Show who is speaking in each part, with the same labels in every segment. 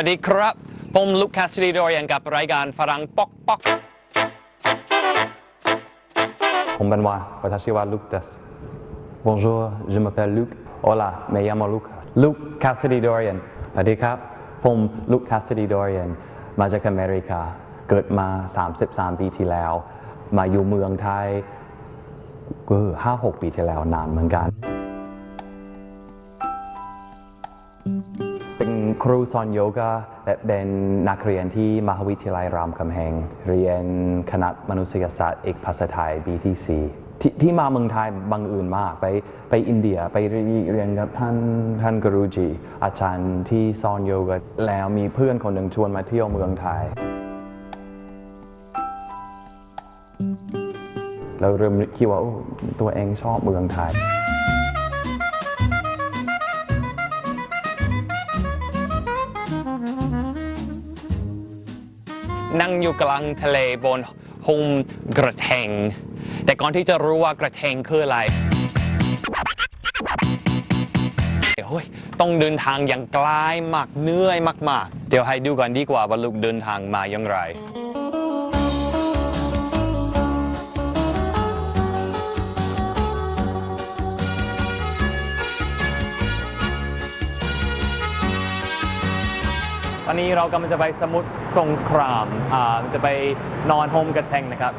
Speaker 1: วัสดีครับ ผมลุคคาสซิดีดอยังกับรายการฝรั่งป๊อกป๊อก
Speaker 2: ผมเป็นว่า私は Luc des Bonjour je m'appelle Luc Hola me llamo Luc Luc Cassidy Dorian สวัสดีครับ ผม Luc Cassidy Dorian มาจากอเมริกา เกิดมา 33 ปีที่แล้ว มาอยู่เมืองไทยก็ห้าหกปีที่แล้วนานเหมือนกันเป็น ครูสอนโยคะและเป็นนักเรียนที่มหาวิทยาลัยรามคำแหง เรียนคณะมนุษยศาสตร์เอกภาษาไทย BTC ที่ที่มาเมืองไทยบังเอิญมากไปไปอินเดียไปเรียนกับท่านท่านกรูจี อาจารย์ที่สอนโยคะแล้วมีเพื่อนคนหนึ่งชวนมาเที่ยวเมืองไทยเราเริ่มคิดว่าโอ้ตัวเองชอบเมืองไทย
Speaker 1: นั่งอยู่กลางทะเลบนหุมกระแทง แต่ก่อนที่จะรู้ว่ากระแทงคืออะไรเฮ้ยต้องเดินทางอย่างไกลมากเหนื่อยมาก ๆ เดี๋ยวให้ดูกันดีกว่าว่าลูกเดินทางมาอย่างไร ตอนนี้เรากำลังจะไปสมุทรสงครามอ่าจะไปนอนโฮมกระแทงนะครับ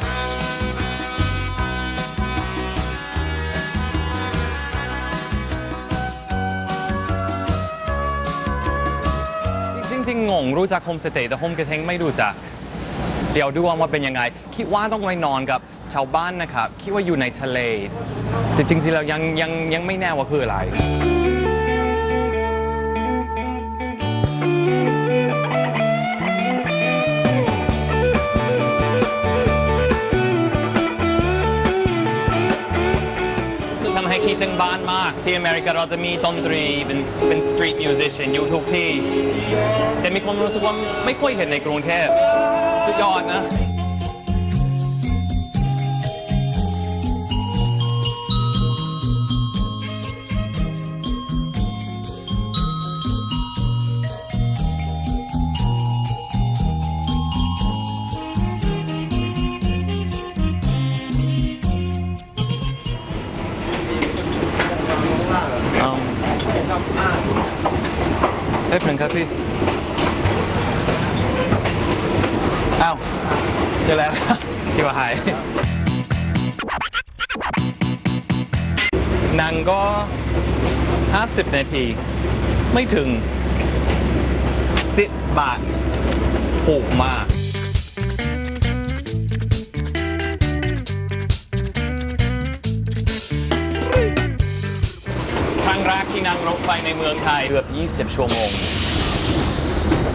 Speaker 1: จริงๆงงรู้จักโฮมสเตย์แต่โฮมกระแทงไม่รู้จัก เดี๋ยวดูว่าเป็นยังไง คิดว่าต้องไปนอนกับชาวบ้านนะครับ คิดว่าอยู่ในทะเล แต่จริงๆแล้วยังยังยังไม่แน่ว่าคืออะไร คิดถึงบ้านมาก ที่อเมริกาเราจะมีดนตรีเป็นเป็นสตรีทมิวสิชนอยู่ทุกที่ แต่มีความรู้สึกว่าไม่ค่อยเห็นในกรุงเทพสุดยอดนะ เอ้ยเพลินครับพี่ อ้าว เจอแล้วที่ว่าหายนางก็ 50 นาที ไม่ถึง 10 บาทถูกมาก ที่นั่งรถไฟในเมืองไทยเกือบ 20 ชั่วโมง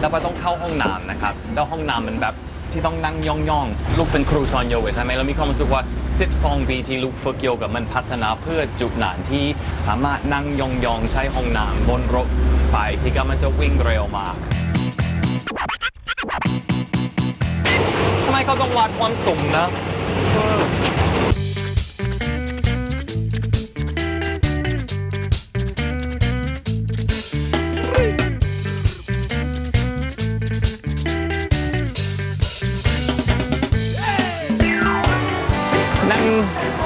Speaker 1: แล้วก็ต้องเข้าห้องน้ำนะครับ แล้วห้องน้ำมันแบบที่ต้องนั่งย่องๆ ลูกเป็นครูสอนโยคะใช่ไหมแล้วมีความรู้สึกว่า 12 ปีที่ลูกฝึกโยคะมันพัฒนาเพื่อจุดหนานที่สามารถนั่งย่องๆ ใช้ห้องน้ำบนรถไฟที่กำลังจะวิ่งเร็วมากทำไมเขาต้องวัดความสูงนะ นั่ง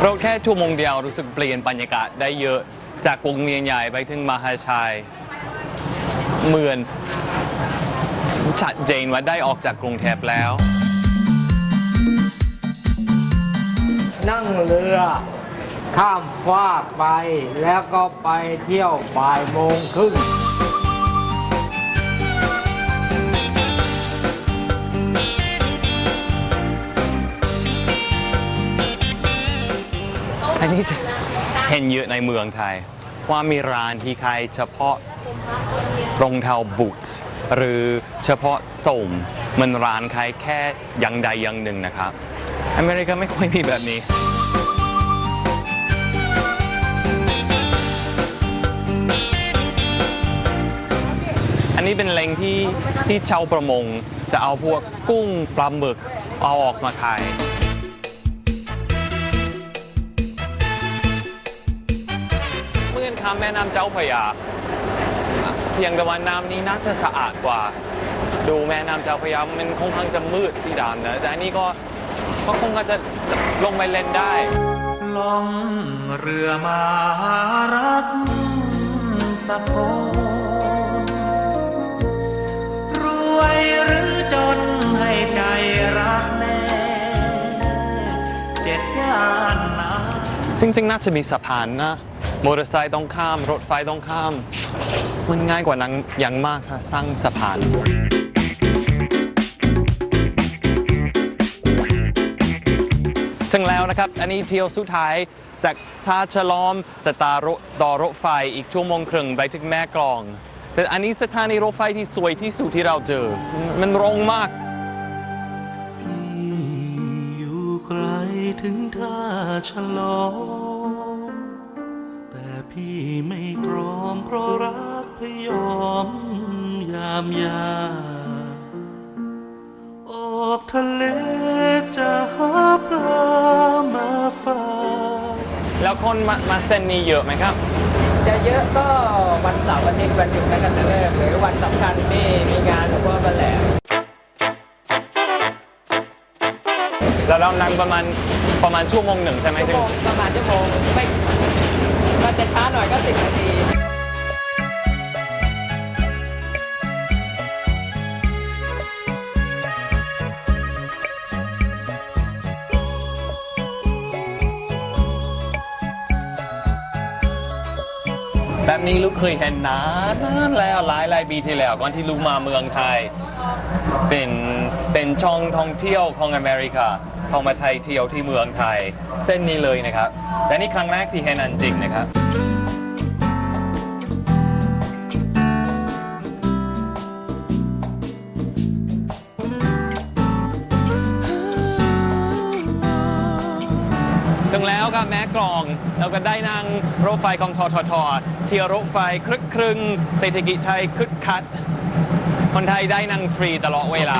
Speaker 1: รถแค่ชั่วโมงเดียวรู้สึกเปลี่ยนบรรยากาศได้เยอะจากวงเวียนใหญ่ไปถึงมหาชัยเหมือนชัดเจนว่าได้ออกจากกรุงเทพแล้ว
Speaker 3: นั่งเรือ ข้ามฟากไปแล้วก็ไปเที่ยวบ่ายโมงครึ่ง
Speaker 1: อันนี้จะเห็นเยอะในเมืองไทย ว่ามีร้านที่ขายเฉพาะรองเท้าบูทหรือเฉพาะส่งมันร้านขายแค่อย่างใดอย่างหนึ่งนะครับอเมริกาไม่ค่อยมีแบบนี้อันนี้เป็นแหล่งที่ที่ชาวประมงจะเอาพวกกุ้งปลาหมึกเอาออกมาขาย ข้ามแม่น้ำเจ้าพระยา เพียงแต่ว่าน้ำนี้น่าจะสะอาดกว่า ดูแม่น้ำเจ้าพระยามันค่อนข้างจะมืดสีดำนะแต่อันนี้ก็ก็คงจะลงไปเล่นได้
Speaker 4: ล่องเรือมารักสักคนรวยหรือจนให้ใจรักแน่เจ็ดย่านน้
Speaker 1: จริงๆ น่าจะมีสะพานนะ มอเตอร์ไซค์ต้องข้าม รถไฟต้องข้าม มันง่ายกว่านั้นอย่างมากถ้าสร้างสะพาน ถึงแล้วนะครับ อันนี้เที่ยวสุดท้ายจากท่าฉลอมจะตารต่อรถไฟอีกชั่วโมงครึ่งไปถึงแม่กลอง แต่อันนี้สถานีรถไฟที่สวยที่สุดที่เราเจอ มันรงมาก
Speaker 4: อยู่ไกลถึงท่าฉลอง แต่พี่ไม่ตรอมเพราะรักพยอมยามยา ออกทะเลจะหาปลามาฝาก
Speaker 1: แล้วคนมามาเส้นนี้เยอะไหมครับ
Speaker 3: จะเยอะก็วันเสาร์อาทิตย์วันหยุดนักขัตฤกษ์หรือวันสำคัญที่มีงานหลวงพ่อบันแหลม
Speaker 1: แล้วเรานั่งประมาณประมาณชั่วโมงหนึ่งใช่ไหม
Speaker 3: ชั่ว
Speaker 1: ถึ
Speaker 3: โม
Speaker 1: ง
Speaker 3: งประมาณชั่วโมงไม่ถ้า จะช้าหน่อยก็สิบนาที
Speaker 1: แบบนี้ลูกเคยเห็นนานนานแล้วหลายหลายปีที่แล้วก่อนที่ลูกมาเมืองไทย เป็นเป็นช่องท่องเที่ยวของอเมริกาเขามาไทยเที่ยวที่เมืองไทย เส้นนี้เลยนะครับ แต่นี่ครั้งแรกที่เห็นอันจริงนะครับ ถึงแล้วครับแม้กลอง เราก็ได้นั่งรถไฟของทอทอทอเที่ยวรถไฟครึกครึงเศรษฐกิจไทยคึกคัด คนไทยได้นั่งฟรีตลอดเวลา